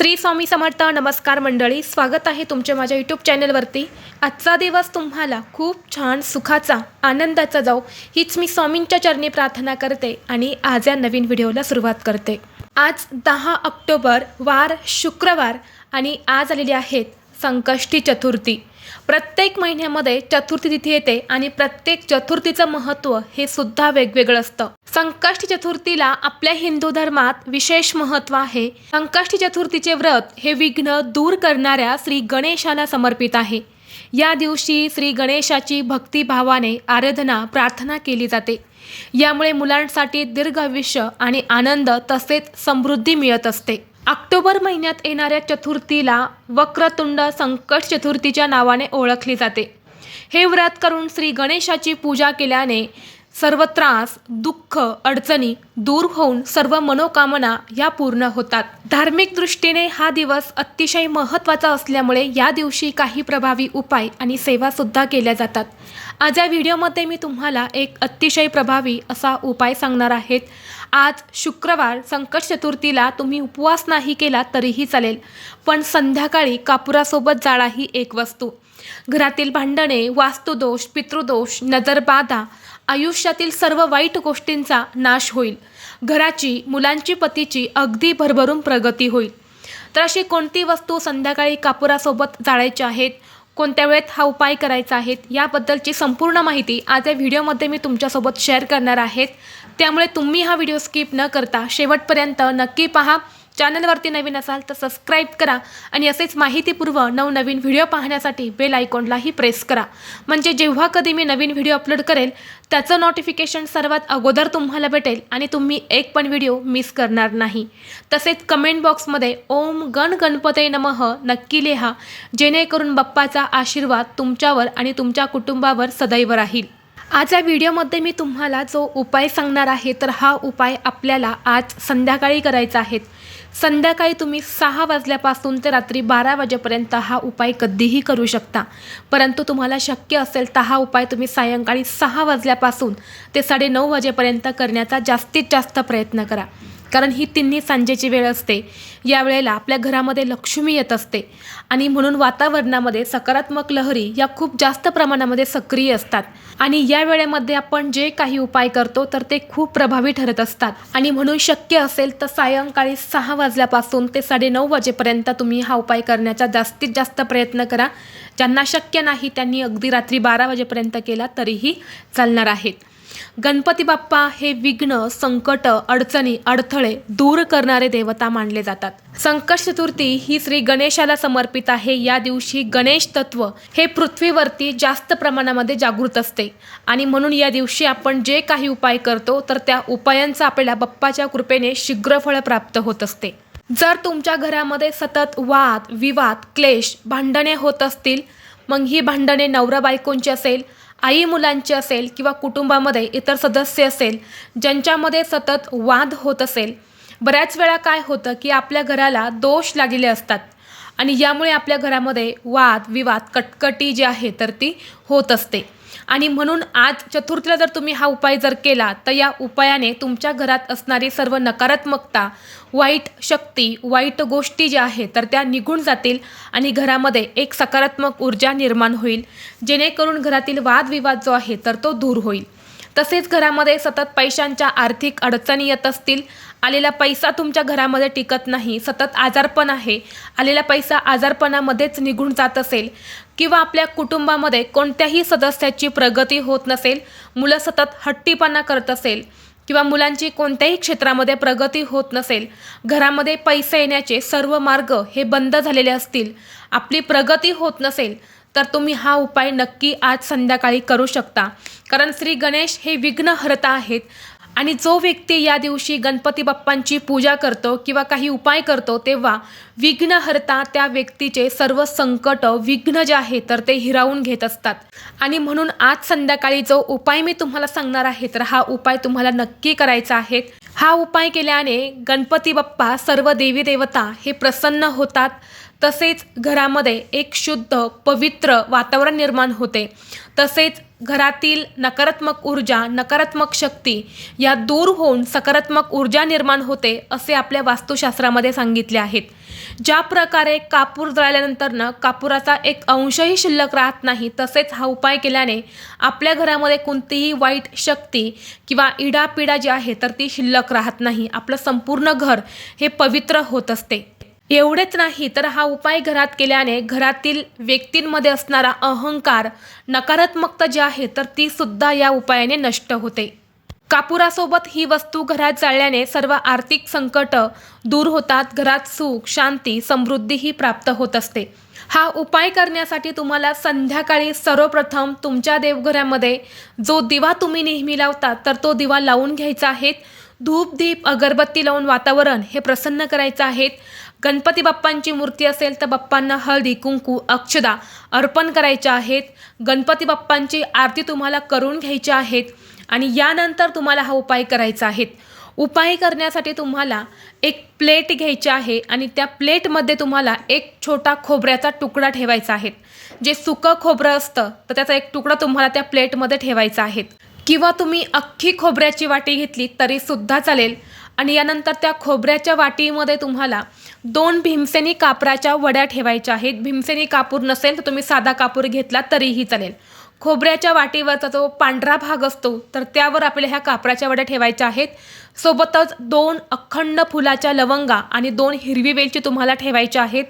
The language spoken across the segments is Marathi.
श्री स्वामी समर्थ नमस्कार मंडळी स्वागत आहे तुमच्या माझ्या यूट्यूब चॅनलवरती. आजचा दिवस तुम्हाला खूप छान सुखाचा आनंदाचा जाऊ हीच मी स्वामींच्या चरणी प्रार्थना करते आणि आज या नवीन व्हिडिओला सुरुवात करते. आज दहा ऑक्टोबर वार शुक्रवार आणि आज आलेली आहेत संकष्टी चतुर्थी. प्रत्येक महिन्यामध्ये चतुर्थी तिथी येते आणि प्रत्येक चतुर्थीचं महत्त्व हे सुद्धा वेगवेगळं असतं. संकष्टी चतुर्थीला आपल्या हिंदू धर्मात विशेष महत्त्व आहे. संकष्टी चतुर्थीचे व्रत हे विघ्न दूर करणाऱ्या श्री गणेशाला समर्पित आहे. या दिवशी श्री गणेशाची भक्तिभावाने आराधना प्रार्थना केली जाते. यामुळे मुलांसाठी दीर्घ आयुष्य आणि आनंद तसेच समृद्धी मिळत असते. ऑक्टोबर महिन्यात येणाऱ्या चतुर्थीला वक्रतुंड संकट चतुर्थीच्या नावाने ओळखली जाते. हे व्रत करून श्री गणेशाची पूजा केल्याने सर्व त्रास दुःख अडचणी दूर होऊन सर्व मनोकामना या पूर्ण होतात. धार्मिक दृष्टीने हा दिवस अतिशय महत्त्वाचा असल्यामुळे या दिवशी काही प्रभावी उपाय आणि सेवासुद्धा केल्या जातात. आज या व्हिडिओमध्ये मी तुम्हाला एक अतिशय प्रभावी असा उपाय सांगणार आहेत. आज शुक्रवार संकट चतुर्थीला तुम्ही उपवास नाही केला तरीही चालेल पण संध्याकाळी कापुरासोबत जाळा ही एक वस्तू. घरातील भांडणे वास्तुदोष पितृदोष नजरबाधा आयुष्यातील सर्व वाईट गोष्टींचा नाश होईल. घराची मुलांची पतीची अगदी भरभरून प्रगती होईल. तर अशी कोणती वस्तू संध्याकाळी कापुरासोबत जाळायची आहेत? कोणत्या वेळेत हा उपाय करायचा आहे? याबद्दलची संपूर्ण माहिती आज या व्हिडिओमध्ये मी तुमच्यासोबत शेअर करणार आहेत त्यामुळे तुम्ही हा व्हिडिओ स्किप न करता शेवटपर्यंत नक्की पहा. चॅनलवरती नवीन असाल तर सबस्क्राईब करा आणि असेच माहितीपूर्व नवनवीन व्हिडिओ पाहण्यासाठी बेल आयकॉनलाही प्रेस करा. म्हणजे जेव्हा कधी मी नवीन व्हिडिओ अपलोड करेल त्याचं नोटिफिकेशन सर्वात अगोदर तुम्हाला भेटेल आणि तुम्ही एक पण व्हिडिओ मिस करणार नाही. तसेच कमेंट बॉक्समध्ये ओम गण गणपते नमः नक्की लिहा जेणेकरून बाप्पाचा आशीर्वाद तुमच्यावर आणि तुमच्या कुटुंबावर सदैव राहील. आज या व्हिडिओमध्ये मी तुम्हाला जो उपाय सांगणार आहे तर हा उपाय आपल्याला आज संध्याकाळी करायचा आहे. संध्याकाळी तुम्ही सहा वाजल्यापासून ते रात्री बारा वाजेपर्यंत हा उपाय कधीही करू शकता. परंतु तुम्हाला शक्य असेल तर हा उपाय तुम्ही सायंकाळी सहा वाजल्यापासून ते साडेनऊ वाजेपर्यंत करण्याचा जास्तीत जास्त प्रयत्न करा. कारण ही तिन्ही सांजेची वेळ असते. या वेळेला आपल्या घरामध्ये लक्ष्मी येत असते. आणि म्हणून वातावरणामध्ये सकारात्मक लहरी या खूप जास्त प्रमाणामध्ये सक्रिय असतात. आणि या वेळेमध्ये आपण जे काही उपाय करतो तर ते खूप प्रभावी ठरत असतात. आणि म्हणून शक्य असेल तर सायंकाळी सहा वाजल्यापासून ते साडेनऊ वाजेपर्यंत तुम्ही हा उपाय करण्याचा जास्तीत जास्त प्रयत्न करा. ज्यांना शक्य नाही त्यांनी अगदी रात्री बारा वाजेपर्यंत केला तरीही चालणार आहेत. गणपती बाप्पा हे विघ्न संकट अडचणी अडथळे दूर करणारे देवता मानले जातात. संकट चतुर्थी ही श्री गणेशाला समर्पित आहे. या दिवशी गणेश तत्व हे पृथ्वीवरती जास्त प्रमाणामध्ये जागृत असते. आणि म्हणून या दिवशी आपण जे काही उपाय करतो तर त्या उपायांचा आपल्याला बाप्पाच्या कृपेने शीघ्र फळ प्राप्त होत असते. जर तुमच्या घरामध्ये सतत वाद विवाद क्लेश भांडणे होत असतील मग ही भांडणे नवरा बायकोंची असेल आई मुलांची असेल किंवा कुटुंबामध्ये इतर सदस्य असेल ज्यांच्यामध्ये सतत वाद होत असेल बऱ्याच वेळा काय होतं की आपल्या घराला दोष लागलेले असतात आणि यामुळे आपल्या घरामध्ये वाद विवाद कटकटी जी आहे तर ती होत असते. आणि म्हणून आज चतुर्थीला जर तुम्ही हा उपाय जर केला तर या उपायाने तुमच्या घरात असणारी सर्व नकारात्मकता वाईट शक्ती वाईट गोष्टी ज्या आहेत तर त्या निघून जातील आणि घरामध्ये एक सकारात्मक ऊर्जा निर्माण होईल. जेणेकरून घरातील वादविवाद जो आहे तर तो दूर होईल. तसेच घरामध्ये सतत पैशांच्या आर्थिक अडचणी येत असतील. आलेला पैसा तुमच्या घरामध्ये टिकत नाही. सतत आजारपण आहे. आलेला पैसा आजारपणामध्येच निघून जात असेल. किंवा आपल्या कुटुंबामध्ये कोणत्याही सदस्याची प्रगती होत नसेल मुलं सतत हट्टीपणा करत असेल किंवा मुलांची कोणत्याही क्षेत्रामध्ये प्रगती होत नसेल घरामध्ये पैसे येण्याचे सर्व मार्ग हे बंद झालेले असतील आपली प्रगती होत नसेल तर तुम्ही हा उपाय नक्की आज संध्याकाळी करू शकता. कारण श्री गणेश हे विघ्नहर्ता आहेत. आणि जो व्यक्ती या दिवशी गणपती बाप्पांची पूजा करतो किंवा काही उपाय करतो तेव्हा विघ्नहर्ता त्या व्यक्तीचे सर्व संकट विघ्न जे आहे तर ते हिरावून घेत असतात. आणि म्हणून आज संध्याकाळी जो उपाय मी तुम्हाला सांगणार आहे तर हा उपाय तुम्हाला नक्की करायचा आहे. हा उपाय केल्याने गणपती बाप्पा सर्व देवी देवता हे प्रसन्न होतात. तसेच घरामध्ये एक शुद्ध पवित्र वातावरण निर्माण होते. तसेच घरातील नकारात्मक ऊर्जा नकारात्मक शक्ती या दूर होऊन सकारात्मक ऊर्जा निर्माण होते असे आपल्या वास्तुशास्त्रामध्ये सांगितले आहेत. ज्या प्रकारे कापूर जळाल्यानंतरनं कापुराचा एक अंशही शिल्लक राहत नाही तसेच हा उपाय केल्याने आपल्या घरामध्ये कोणतीही वाईट शक्ती किंवा इडापिडा जी आहे तर ती शिल्लक राहत नाही. आपलं संपूर्ण घर हे पवित्र होत असते. एवढेच नाही तर हा उपाय घरात केल्याने घरातील व्यक्तींमध्ये असणारा अहंकार नकारात्मकता जी आहे तर ती सुद्धा या उपायाने नष्ट होते. कापुरासोबत ही वस्तू घरात जाळल्याने सर्व आर्थिक संकट दूर होतात घरात सुख शांती समृद्धीही प्राप्त होत असते. हा उपाय करण्यासाठी तुम्हाला संध्याकाळी सर्वप्रथम तुमच्या देवघरामध्ये जो दिवा तुम्ही नेहमी लावता तर तो दिवा लावून घ्यायचा आहे. धूप दीप अगरबत्ती लावून वातावरण हे प्रसन्न करायचं आहे. गणपती बाप्पांची मूर्ती असेल तर बाप्पांना हळदी कुंकू अक्षदा अर्पण करायच्या आहेत. गणपती बाप्पांची आरती तुम्हाला करून घ्यायच्या आहेत आणि यानंतर तुम्हाला हा उपाय करायचा आहे. उपाय करण्यासाठी तुम्हाला एक प्लेट घ्यायची आहे आणि त्या प्लेटमध्ये तुम्हाला एक छोटा खोबऱ्याचा तुकडा ठेवायचा आहे. जे सुकं खोबरं असतं तर त्याचा एक तुकडा तुम्हाला त्या प्लेटमध्ये ठेवायचा आहे. किंवा तुम्ही अख्खी खोबऱ्याची वाटी घेतली तरीसुद्धा चालेल. आणि यानंतर त्या खोबऱ्याच्या वाटीमध्ये तुम्हाला दोन भीमसेनी कापराच्या वड्या ठेवायच्या आहेत. भीमसेनी कापूर नसेल तर तुम्ही साधा कापूर घेतला तरीही चालेल. खोबऱ्याच्या वाटीवरचा जो पांढरा भाग असतो तर त्यावर आपल्या ह्या कापराच्या वड्या ठेवायच्या आहेत. सोबतच दोन अखंड फुलाच्या लवंगा आणि दोन हिरवी वेलची तुम्हाला ठेवायच्या आहेत.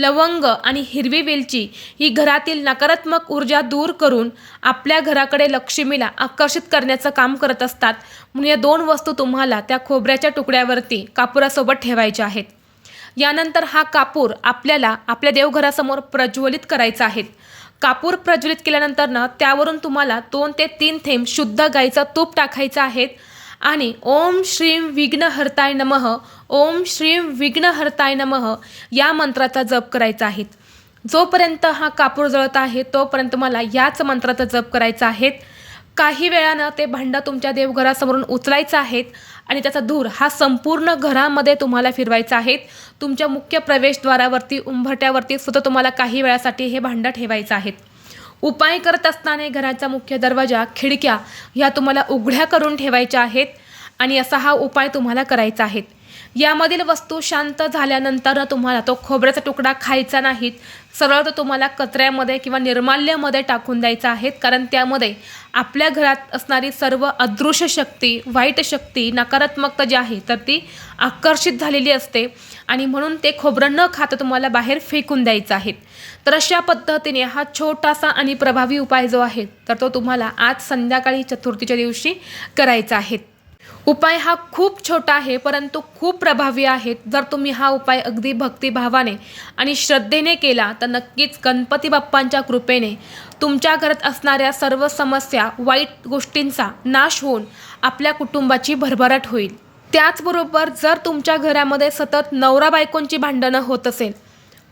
लवंग आणि हिरवी वेलची ही घरातील नकारात्मक ऊर्जा दूर करून आपल्या घराकडे लक्ष्मीला आकर्षित करण्याचं काम करत असतात. म्हणून या दोन वस्तू तुम्हाला त्या खोबऱ्याच्या तुकड्यावरती कापुरासोबत ठेवायच्या आहेत. यानंतर हा कापूर आपल्याला आपल्या देवघरासमोर प्रज्वलित करायचा आहे. कापूर प्रज्वलित केल्यानंतर ना त्यावरून तुम्हाला दोन ते तीन थेंब शुद्ध गाईचं तूप टाकायचं आहे. आणि ओम श्रीम विघ्नहर्ताय नमः ओम श्रीम विघ्नहर्ताय नमः या मंत्राचा जप करायचा आहे. जोपर्यंत हा कापूर जळत आहे तोपर्यंत मला याच मंत्राचा जप करायचा आहे. काही वेळानं ते भांडं तुमच्या देवघरासमोरून उचलायचं आहेत आणि त्याचा धूर हा संपूर्ण घरामध्ये तुम्हाला फिरवायचा आहे. तुमच्या मुख्य प्रवेशद्वारावरती उंबरट्यावरती सुद्धा तुम्हाला काही वेळासाठी हे भांडं ठेवायचं आहे उपाय करत असताना घराचा मुख्य दरवाजा खिडक्या ह्या तुम्हाला उघड्या करून ठेवायच्या आहेत आणि असा हा उपाय तुम्हाला करायचा आहे. यामधील वस्तू शांत झाल्यानंतर तुम्हाला तो खोबऱ्याचा तुकडा खायचा नाहीत. सरळ तो तुम्हाला कचऱ्यामध्ये किंवा निर्माल्यामध्ये टाकून द्यायचा आहे कारण त्यामध्ये आपल्या घरात असणारी सर्व अदृश्य शक्ती वाईट शक्ती नकारात्मकता जी आहे तर ती आकर्षित झालेली असते. आणि म्हणून ते खोबरं न खाता तुम्हाला बाहेर फेकून द्यायचं आहे तर अशा पद्धतीने हा छोटासा आणि प्रभावी उपाय जो आहे तर तो तुम्हाला आज संध्याकाळी चतुर्थीच्या दिवशी करायचा आहे. उपाय हा खूप छोटा आहे परंतु खूप प्रभावी आहे जर तुम्ही हा उपाय अगदी भक्तिभावाने आणि श्रद्धेने केला तर नक्कीच गणपती बाप्पांच्या कृपेने तुमच्या घरात असणाऱ्या सर्व समस्या वाईट गोष्टींचा नाश होऊन आपल्या कुटुंबाची भरभराट होईल. त्याचबरोबर जर तुमच्या घरामध्ये सतत नवरा बायकोंची भांडणं होत असेल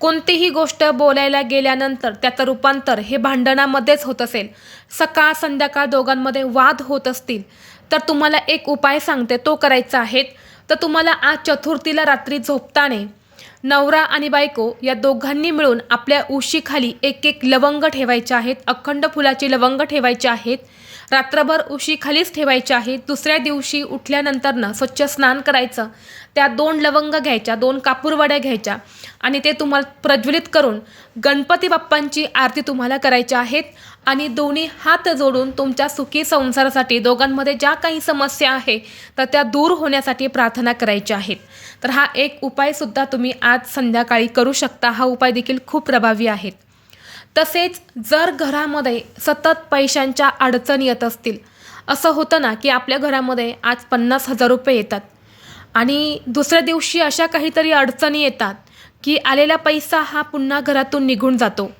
कोणतीही गोष्ट बोलायला गेल्यानंतर त्याचं रूपांतर हे भांडणामध्येच होत असेल. सकाळ संध्याकाळ दोघांमध्ये वाद होत असतील. तर तुम्हाला एक उपाय सांगते तो करायचा आहे. तर तुम्हाला आज चतुर्थीला रात्री झोपताने नवरा आणि बायको या दोघांनी मिळून आपल्या उशीखाली एक एक लवंग ठेवायचे आहेत. अखंड फुलाचे लवंग ठेवायचे आहेत. रात्रभर उशीखालीच ठेवायचे आहेत. दुसऱ्या दिवशी उठल्यानंतरनं स्वच्छ स्नान करायचं. त्या दोन लवंग घ्यायच्या दोन कापूरवड्या घ्यायच्या आणि ते तुम्हाला प्रज्वलित करून गणपती बाप्पांची आरती तुम्हाला करायच्या आहेत. आणि दोन्ही हात जोडून तुमच्या सुखी संसारासाठी दोघांमध्ये ज्या काही समस्या आहे तर त्या दूर होण्यासाठी प्रार्थना करायच्या आहेत. तर हा एक उपायसुद्धा तुम्ही आज संध्याकाळी करू शकता. हा उपाय देखील खूप प्रभावी आहेत. तसेच जर घरामध्ये सतत पैशांच्या अडचणी येत असतील असं होतं ना की आपल्या घरामध्ये आज पन्नास हजार रुपये येतात. आणि दुसऱ्या दिवशी अशा काहीतरी अडचणी येतात की आलेला पैसा हा पुन्हा घरातून निघून जातो.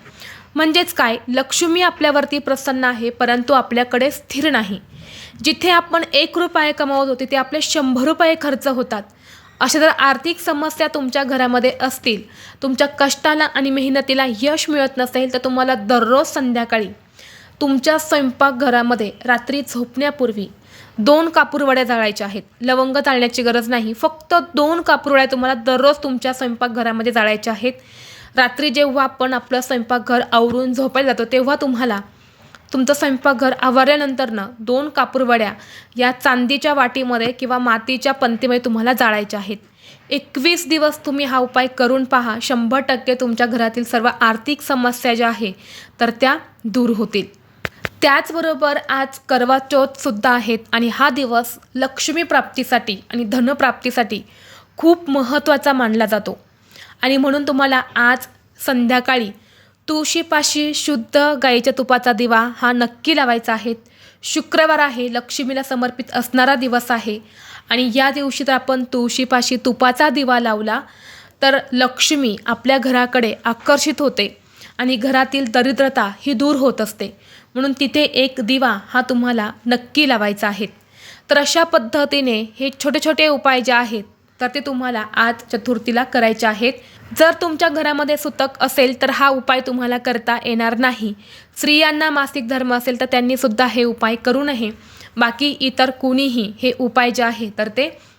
म्हणजेच काय? लक्ष्मी आपल्यावरती प्रसन्न आहे परंतु आपल्याकडे स्थिर नाही. जिथे आपण एक रुपये कमावत होते ते आपले शंभर रुपये खर्च होतात. अशा जर आर्थिक समस्या तुमच्या घरामध्ये असतील तुमच्या कष्टाला आणि मेहनतीला यश मिळत नसेल तर तुम्हाला दररोज संध्याकाळी तुमच्या स्वयंपाकघरामध्ये रात्री झोपण्यापूर्वी दोन कापूरवड्या जाळायच्या आहेत. लवंग चालण्याची गरज नाही. फक्त दोन कापूरवड्या तुम्हाला दररोज तुमच्या स्वयंपाकघरामध्ये जाळायच्या आहेत. रात्री जेव्हा आपण आपलं स्वयंपाकघर आवरून झोपायला जातो तेव्हा तुम्हाला तुमचं स्वयंपाकघर आवरल्यानंतरनं दोन कापूरवड्या या चांदीच्या वाटीमध्ये किंवा मातीच्या पंतीमध्ये तुम्हाला जाळायच्या आहेत. एकवीस दिवस तुम्ही हा उपाय करून पहा. शंभर टक्के तुमच्या घरातील सर्व आर्थिक समस्या ज्या आहे तर त्या दूर होतील. त्याचबरोबर आज करवा चौथसुद्धा आहेत आणि हा दिवस लक्ष्मी प्राप्तीसाठी आणि धनप्राप्तीसाठी खूप महत्त्वाचा मानला जातो. आणि म्हणून तुम्हाला आज संध्याकाळी तुळशीपाशी शुद्ध गाईच्या तुपाचा दिवा हा नक्की लावायचा आहे. शुक्रवार आहे लक्ष्मीला समर्पित असणारा दिवस आहे. आणि या दिवशी तर आपण तुळशीपाशी तुपाचा दिवा लावला तर लक्ष्मी आपल्या घराकडे आकर्षित होते आणि घरातील दरिद्रता ही दूर होत असते. म्हणून तिथे एक दिवा हा तुम्हाला नक्की लावायचा आहे. तर अशा पद्धतीने हे छोटे छोटे उपाय जे आहेत तर ते तुम्हाला आज चतुर्थीला करायचे आहेत. जर तुमच्या घरामध्ये सुतक असेल तर हा उपाय तुम्हाला करता येणार नाही. स्त्रियांना मासिक धर्म असेल तर त्यांनीसुद्धा हे उपाय करू नये. बाकी इतर कुणीही हे उपाय जे आहे तर ते